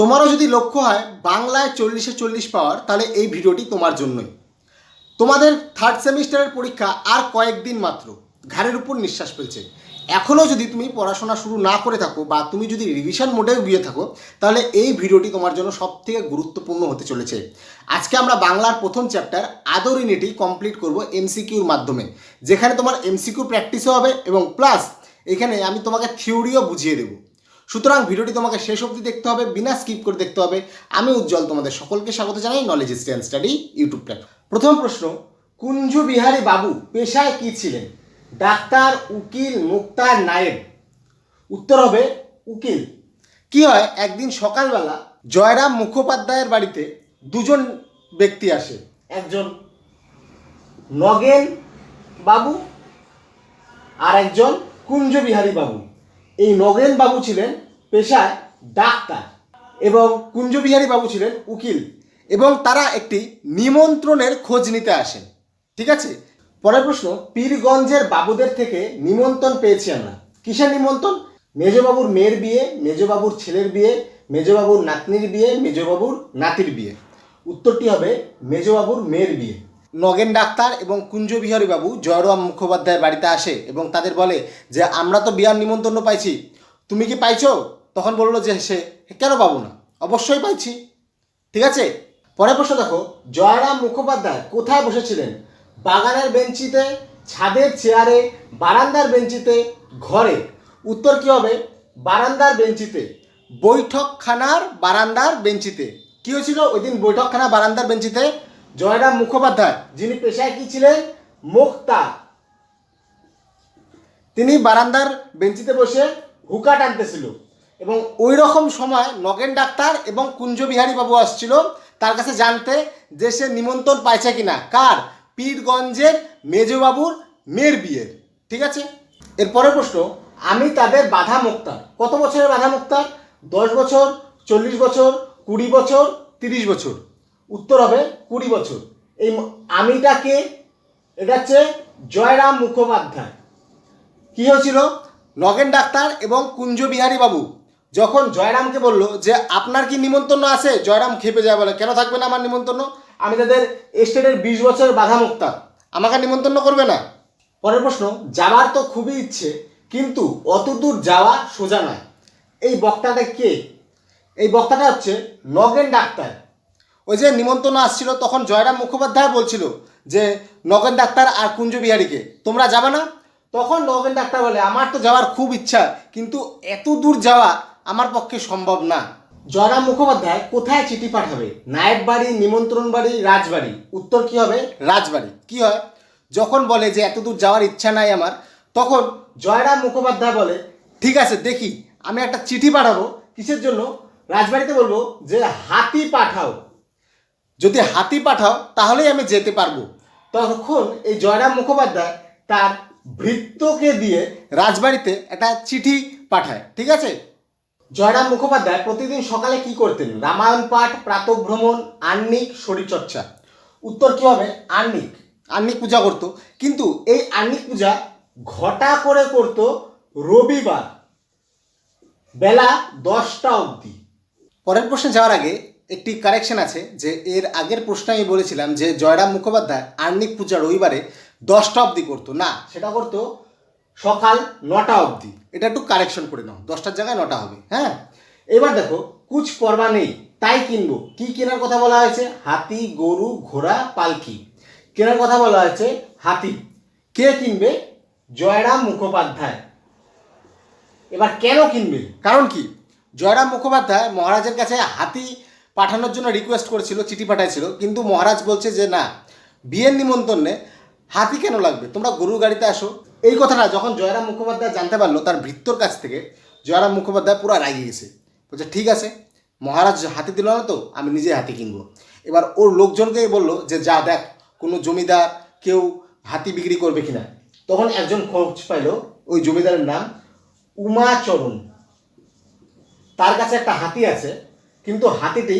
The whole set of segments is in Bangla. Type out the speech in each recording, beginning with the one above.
তোমারও যদি লক্ষ্য হয় বাংলায় চল্লিশে চল্লিশ পাওয়ার, তাহলে এই ভিডিওটি তোমার জন্যই। তোমাদের থার্ড সেমিস্টারের পরীক্ষা আর কয়েকদিন মাত্র। ঘাড়ের উপর নিঃশ্বাস ফেলছে। এখনও যদি তুমি পড়াশোনা শুরু না করে থাকো বা তুমি যদি রিভিশন মোডে গিয়ে থাকো, তাহলে এই ভিডিওটি তোমার জন্য সব থেকে গুরুত্বপূর্ণ হতে চলেছে। আজকে আমরা বাংলার প্রথম চ্যাপ্টার আদরিনিটি কমপ্লিট করব এমসিকিউর মাধ্যমে, যেখানে তোমার এমসিকিউ প্র্যাকটিসও হবে এবং প্লাস এখানে আমি তোমাকে থিওরিও বুঝিয়ে দেবো। সুতরাং ভিডিওটি তোমাকে শেষ অবধি দেখতে হবে, বিনা স্কিপ করে দেখতে হবে। আমি উজ্জ্বল, তোমাদের সকলকে স্বাগত জানাই knowledge stand study YouTube platform প্রথম প্রশ্ন কুঞ্জু বিহারী বাবু পেশায় কি ছিলেন? ডাক্তার, উকিল, মুক্তার, নায়েব। উত্তর হবে, উকিল। কি হয়, একদিন সকালবেলা জয়রাম মুখোপাধ্যায়ের বাড়িতে দুজন ব্যক্তি আসে। একজন নগেন বাবু আর একজন কুঞ্জবিহারী বাবু। এই নগেন বাবু ছিলেন পেশায় ডাক্তার এবং কুঞ্জবিহারী বাবু ছিলেন উকিল এবং তারা একটি নিমন্ত্রণের খোঁজ নিতে আসেন। ঠিক আছে? পরের প্রশ্ন, পীরগঞ্জের বাবুদের থেকে নিমন্ত্রণ পেয়েছি আমরা। কিসের নিমন্ত্রণ? মেজবাবুর মেয়ের বিয়ে, মেজবাবুর ছেলের বিয়ে, মেজবাবুর নাতনির বিয়ে, মেজবাবুর নাতির বিয়ে। উত্তরটি হবে মেজবাবুর মেয়ের বিয়ে। নগেন ডাক্তার এবং কুঞ্জবিহারী বাবু জয়রাম মুখোপাধ্যায়ের বাড়িতে আসে এবং তাদের বলে যে, আমরা তো বিয়ার নিমন্ত্রণ পাইছি। তুমি কি পাইছো? তখন বলল যে সে কেন পাবো না? অবশ্যই পাইছি। ঠিক আছে? পরের প্রশ্ন দেখো, জয়রাম মুখোপাধ্যায় কোথায় বসেছিলেন? বাগানের বেঞ্চিতে, ছাদের চেয়ারে, বারান্দার বেঞ্চিতে, ঘরে। উত্তর কি হবে? বারান্দার বেঞ্চিতে। বৈঠকখানার বারান্দার বেঞ্চিতে। কি হয়েছিল? ওই দিন বৈঠকখানা বারান্দার বেঞ্চিতে জয়রাম মুখোপাধ্যায়, যিনি পেশায় কি ছিলেন? মুক্তা। তিনি বারান্দার বেঞ্চিতে বসে হুকা টানতেছিল। এবং ওই রকম সময় নগেন ডাক্তার এবং কুঞ্জবিহারী বাবু আসছিল তার কাছে জানতে যে সে নিমন্ত্রণ পাইছে কিনা। কার? পীরগঞ্জের মেজবাবুর মেয়ের বিয়ের। ঠিক আছে? এরপরের প্রশ্ন, আমি তাদের বাধা মুক্তার। কত বছরের বাধা মুক্তার? দশ বছর, চল্লিশ বছর, কুড়ি বছর, তিরিশ বছর। উত্তর হবে কুড়ি বছর। এই আমিটাকে, এটা হচ্ছে জয়রাম মুখোপাধ্যায়। কি হয়েছিল? নগেন ডাক্তার এবং কুঞ্জবিহারী বাবু যখন জয়রামকে বলল যে, আপনার কি নিমন্ত্রণ আছে? জয়রাম খেপে যায় বলে, কেন থাকবে না আমার নিমন্ত্রণ? আমি তাদের স্টেটের বিশ বছরের বাধা মুক্তা আমাকে নিমন্ত্রণ করবে না। পরের প্রশ্ন যাওয়ার তো খুবই ইচ্ছে, কিন্তু অত দূর যাওয়া সোজা নয়। এই বক্তাটা কে? এই বক্তাটা হচ্ছে নগেন ডাক্তার। ওই যে নিমন্ত্রণ আসছিল, তখন জয়রাম মুখোপাধ্যায় বলছিল যে, নগেন ডাক্তার আর কুঞ্জ বিহারীকে, তোমরা যাবে না? তখন নগেন ডাক্তার বলে, আমার তো যাওয়ার খুব ইচ্ছা, কিন্তু এত দূর যাওয়া আমার পক্ষে সম্ভব না। জয়রাম মুখোপাধ্যায় কোথায় চিঠি পাঠাবে? নায়েব বাড়ি নিমন্ত্রণ বাড়ি রাজবাড়ি? উত্তর কি হবে? রাজবাড়ি। কি হয়? যখন বলে যে এত দূর যাওয়ার ইচ্ছা নাই আমার, তখন জয়রাম মুখোপাধ্যায় বলে, ঠিক আছে, দেখি, আমি একটা চিঠি পাঠাবো। কিসের জন্য? রাজবাড়িতে বলব যে হাতি পাঠাও। যদি হাতি পাঠাও, তাহলেই আমি যেতে পারব। তখন এই জয়রাম মুখোপাধ্যায় তার ভৃত্যকে দিয়ে রাজবাড়িতে একটা চিঠি পাঠায়। ঠিক আছে? জয়রাম মুখোপাধ্যায় প্রতিদিন সকালে কি করতেন? রামায়ণ পাঠ, প্রাতভ্রমণ আন্নিক শরীরচর্চা। উত্তর কি হবে আন্নিক আন্নিক পূজা করতো। কিন্তু এই আন্নিক পূজা ঘটা করে করতো রবিবার বেলা দশটা অবধি। পরের প্রশ্নে যাওয়ার আগে একটি কারেকশন আছে যে এর আগের প্রশ্নে আমি বলেছিলাম যে জয়রাম মুখোপাধ্যায় আর্নিক পূজা রবিবারে দশটা অবধি করতো। না, সেটা করতো সকাল নটা অবধি। এটা একটু কারেকশন করে নাও। দশটার জায়গায় নটা হবে হ্যাঁ? এবার দেখো কুচ পরবা নেই, তাই কিনবো। কি কেনার কথা বলা হয়েছে? হাতি, গরু, ঘোড়া, পালকি। কেনার কথা বলা হয়েছে, হাতি। কে কিনবে? জয়রাম মুখোপাধ্যায়। এবার কেন কিনবে? কারণ কি? জয়রাম মুখোপাধ্যায় মহারাজের কাছে হাতি পাঠানোর জন্য রিকোয়েস্ট করেছিল, চিঠি পাঠাইছিল। কিন্তু মহারাজ বলছে যে, না, বিয়ের নিমন্ত্রণে হাতি কেন লাগবে? তোমরা গরুর গাড়িতে আসো এই কথাটা যখন জয়রাম মুখোপাধ্যায় জানতে পারল তার ভৃত্যর কাছ থেকে, জয়রাম মুখোপাধ্যায় পুরো রাগিয়ে গেছে। বলছে, ঠিক আছে, মহারাজ হাতি দিল না তো, আমি নিজে হাতি কিনবো। এবার ওর লোকজনকেই বলল যে, যা দেখ, কোনো জমিদার কেউ হাতি বিক্রি করবে কিনা? তখন একজন খোঁজ পাইলো, ওই জমিদারের নাম উমাচরণ। তার কাছে একটা হাতি আছে, কিন্তু হাতিটি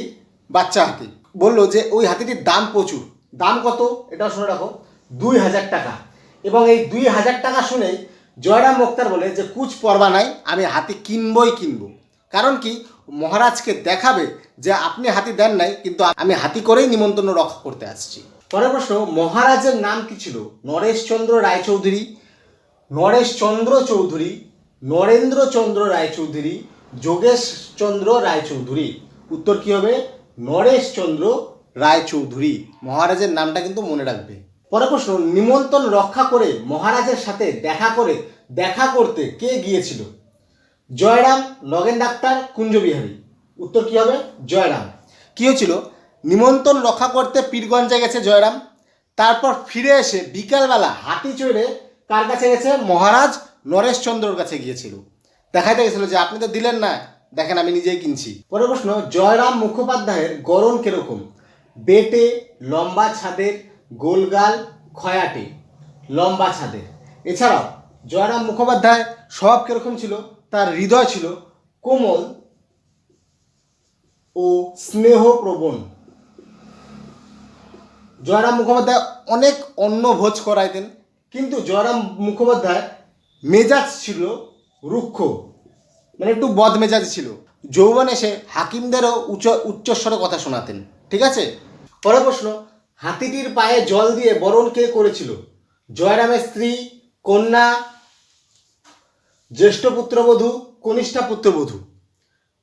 বাচ্চা হাতি। বলল যে, ওই হাতিটির দাম প্রচুর। দাম কত? এটা শুনে রাখো, দুই হাজার টাকা। এবং এই দুই হাজার টাকা শুনেই জয়রাম মোক্তার বলে যে, কুচ পরবা নাই, আমি হাতি কিনবই কিনবো। কারণ কি, মহারাজকে দেখাবে যে, আপনি হাতি দেন নাই, কিন্তু আমি হাতি করেই নিমন্ত্রণ রক্ষা করতে আসছি। পরের প্রশ্ন, মহারাজের নাম কি ছিল? নরেশচন্দ্র রায়চৌধুরী, নরেশচন্দ্র চৌধুরী, নরেন্দ্রচন্দ্র রায়চৌধুরী, যোগেশচন্দ্র রায়চৌধুরী। উত্তর কি হবে? নরেশচন্দ্র রায়চৌধুরী। মহারাজের নামটা কিন্তু মনে রাখবে। পরের প্রশ্ন, নিমন্ত্রণ রক্ষা করে মহারাজের সাথে দেখা করে দেখা করতে কে গিয়েছিল? জয়রাম নগেন ডাক্তার, কুঞ্জবিহারী। উত্তর কি হবে? জয়রাম। কি হয়েছিল? নিমন্ত্রণ রক্ষা করতে পীরগঞ্জে গেছে জয়রাম, তারপর ফিরে এসে বিকালবেলা হাতি চড়ে কার কাছে গেছে? মহারাজ নরেশচন্দ্রর কাছে গিয়েছিল। দেখাইতে গেছিল যে, আপনি তো দিলেন না, দেখেন আমি নিজেই কিনছি। পরের প্রশ্ন, জয়রাম মুখোপাধ্যায়ের গড়ন কীরকম? বেটে, লম্বা ছাদের গোলগাল, খয়াটে, লম্বা ছাদের এছাড়াও জয়রাম মুখোপাধ্যায় স্বভাব কীরকম ছিল? তার হৃদয় ছিল কোমল ও স্নেহপ্রবণ। জয়রাম মুখোপাধ্যায় অনেক অন্ন ভোজ করাইতেন, কিন্তু জয়রাম মুখোপাধ্যায় মেজাজ ছিল রুক্ষ মানে একটু বদমেজাজ ছিল। যৌবন এসে হাকিমদেরও উচ্চ, উচ্চস্বরে কথা শোনাতেন, ঠিক আছে? পরের প্রশ্ন হাতিটির পায়ে জল দিয়ে বরণ কে করেছিল? জয়রামের স্ত্রী, কন্যা, জ্যেষ্ঠ পুত্রবধূ, কনিষ্ঠা পুত্রবধূ।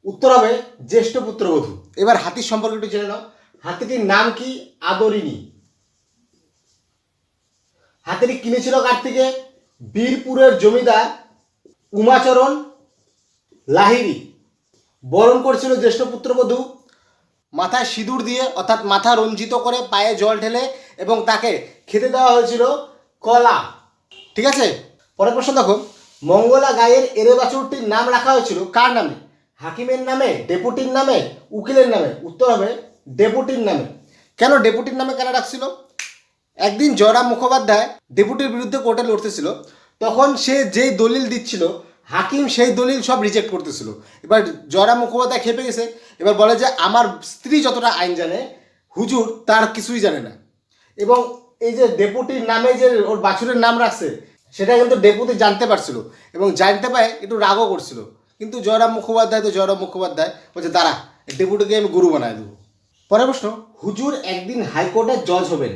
উত্তর হবে জ্যেষ্ঠ পুত্রবধূ। এবার হাতির সম্পর্কে একটু জেনে নাও। হাতিটির নাম কি? আদরিনী হাতিটি কিনেছিল কার থেকে? বীরপুরের জমিদার উমাচরণ লাহিরি বরণ করেছিল জ্যেষ্ঠ পুত্রবধূ মাথায় সিঁদুর দিয়ে, অর্থাৎ মাথা রঞ্জিত করে পায়ে জল ঢেলে এবং তাকে খেতে দেওয়া হয়েছিল কলা। ঠিক আছে? পরের প্রশ্ন দেখো। মঙ্গলা গায়ের এরে বাছুরটির নাম রাখা হয়েছিল কার নামে? হাকিমের নামে, ডেপুটির নামে, উকিলের নামে। উত্তর হবে ডেপুটির নামে। কেন ডেপুটির নামে কেন রাখছিল? একদিন জয়রাম মুখোপাধ্যায় ডেপুটির বিরুদ্ধে কোর্টে লড়তেছিল। তখন সে যেই দলিল দিচ্ছিল হাকিম সেই দলিল সব রিজেক্ট করতেছিল। এবার জয়রাম মুখোপাধ্যায় খেপে গেছে। এবার বলে যে, আমার স্ত্রী যতটা আইন জানে, হুজুর তার কিছুই জানে না। এবং এই যে ডেপুটির নামে যে ওর বাছুরের নাম রাখছে, সেটা কিন্তু ডেপুটি জানতে পারছিল এবং জানতে পারে একটু রাগও করছিল। কিন্তু জয়রাম মুখোপাধ্যায় তো জয়রাম মুখোপাধ্যায়, বলছে, দাঁড়া ডেপুটিকে আমি গুরু বানায় দেবো। পরের প্রশ্ন, হুজুর একদিন হাইকোর্টের জজ হবেন।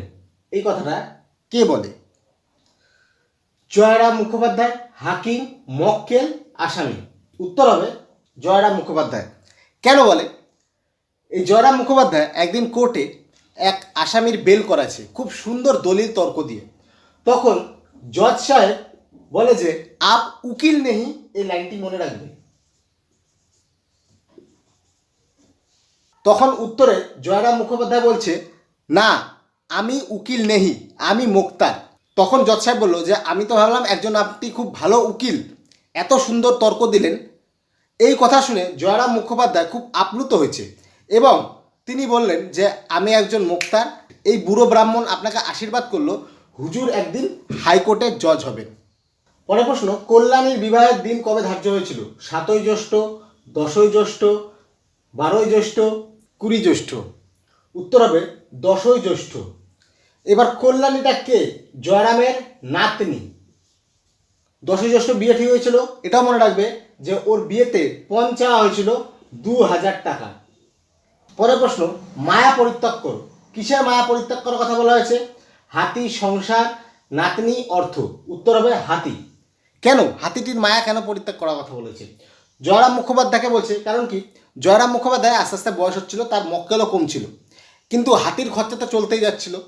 এই কথাটা কে বলে? জয়রাম মুখোপাধ্যায়? হাকিম, মক্কেল, আসামি। উত্তর হবে জয়রাম মুখোপাধ্যায়। কেন বলে? এই জয়রাম মুখোপাধ্যায় একদিন কোর্টে এক আসামির বেল করাছে খুব সুন্দর দলিল তর্ক দিয়ে। তখন জজ সাহেব বলে যে, আপ উকিল নেহি, এই লাইনটি মনে রাখবে। তখন উত্তরে জয়রাম মুখোপাধ্যায় বলছে, না, আমি উকিল নেহি, আমি মোক্তার। তখন জজ সাহেব বলল যে, আমি তো ভাবলাম একজন আপনি খুব ভালো উকিল। এত সুন্দর তর্ক দিলেন। এই কথা শুনে জয়রাম মুখোপাধ্যায় খুব আপ্লুত হয়েছে এবং তিনি বললেন যে, আমি একজন মোক্তার। এই বুড়ো ব্রাহ্মণ আপনাকে আশীর্বাদ করল। হুজুর একদিন হাইকোর্টের জজ হবেন। পরের প্রশ্ন, কল্যাণীর বিবাহের দিন কবে ধার্য হয়েছিল? সাতই জ্যৈষ্ঠ, দশই জ্যৈষ্ঠ, বারোই জ্যৈষ্ঠ, কুড়ি জ্যৈষ্ঠ? উত্তর হবে, দশই জ্যৈষ্ঠ। এবার কল্যাণীটা কে? জয়রামের নাতনি। দশই জ্যৈষ্ঠ বিয়ে ঠিক হয়েছিল। এটাও মনে রাখবে যে ওর বিয়েতে পণ চাওয়া হয়েছিল দু হাজার টাকা। পরের প্রশ্ন, মায়া পরিত্যাগ কর। কিসের মায়া পরিত্যাগ করার কথা বলা হয়েছে? হাতি, সংসার, নাতনি, অর্থ। উত্তর হবে হাতি। কেন? হাতিটির মায়া কেন পরিত্যাগ করার কথা বলেছে? জয়রাম মুখোপাধ্যায়কে বলছে, কারণ কি? জয়রাম মুখোপাধ্যায় আস্তে আস্তে বয়স হচ্ছিল, তার মক্কেলও কম ছিল। কিন্তু হাতির খরচা তো চলতেই যাচ্ছিল।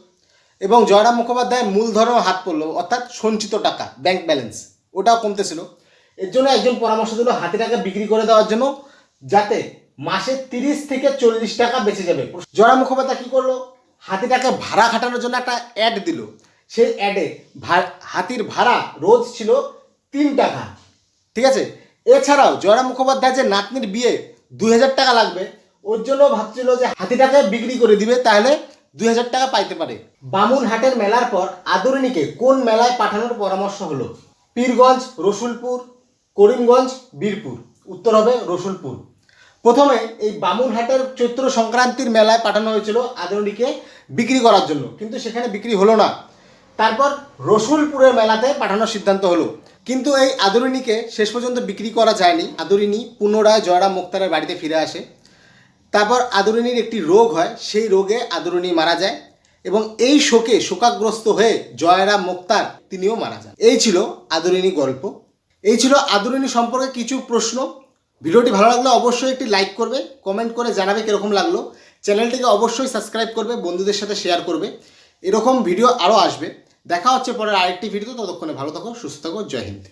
এবং জয়রাম মুখোপাধ্যায় মূলধনও হাত পড়ল, অর্থাৎ সঞ্চিত টাকা ব্যাংক ব্যালেন্স ওটাও কমতেছিল। এর জন্য একজন পরামর্শ দিল হাতিটাকে বিক্রি করে দেওয়ার জন্য, যাতে মাসে তিরিশ থেকে চল্লিশ টাকা বেঁচে যাবে। জয়রাম মুখোপাধ্যায় কী করল? হাতিটাকে ভাড়া খাটানোর জন্য একটা অ্যাড দিল। সেই অ্যাডে হাতির ভাড়া রোজ ছিল তিন টাকা। ঠিক আছে? এছাড়াও জয়রাম মুখোপাধ্যায় যে নাতনির বিয়ে দুই হাজার টাকা লাগবে, ওর জন্য ভাবছিল যে হাতিটাকে বিক্রি করে দিবে, তাহলে দুই হাজার টাকা পাইতে পারে। বামুনহাটের মেলার পর আদরিনীকে কোন মেলায় পাঠানোর পরামর্শ হলো? পীরগঞ্জ, রসুলপুর, করিমগঞ্জ, বীরপুর। উত্তর হবে রসুলপুর। প্রথমে এই বামুনহাটের চৈত্র সংক্রান্তির মেলায় পাঠানো হয়েছিল আদরণীকে বিক্রি করার জন্য, কিন্তু সেখানে বিক্রি হলো না। তারপর রসুলপুরের মেলাতে পাঠানোর সিদ্ধান্ত হলো। কিন্তু এই আদরিনীকে শেষ পর্যন্ত বিক্রি করা যায়নি। আদরিনী পুনরায় জয়রাম মুক্তারের বাড়িতে ফিরে আসে। তারপর আদরিনীর একটি রোগ হয়, সেই রোগে আদরিনী মারা যায় এবং এই শোকে শোকাগ্রস্ত হয়ে জয়রাম মুক্তার তিনিও মারা যান। এই ছিল আদরিনী গল্প। এই ছিল আদরিনী সম্পর্কে কিছু প্রশ্ন। ভিডিওটি ভালো লাগলে অবশ্যই একটি লাইক করবে, কমেন্ট করে জানাবে কীরকম লাগল। চ্যানেলটিকে অবশ্যই সাবস্ক্রাইব করবে, বন্ধুদের সাথে শেয়ার করবে। এরকম ভিডিও আরও আসবে। দেখা হচ্ছে পরের আরেকটি ভিডিও ততক্ষণে ভালো থাকো, সুস্থ থাকো, জয় হিন্দ।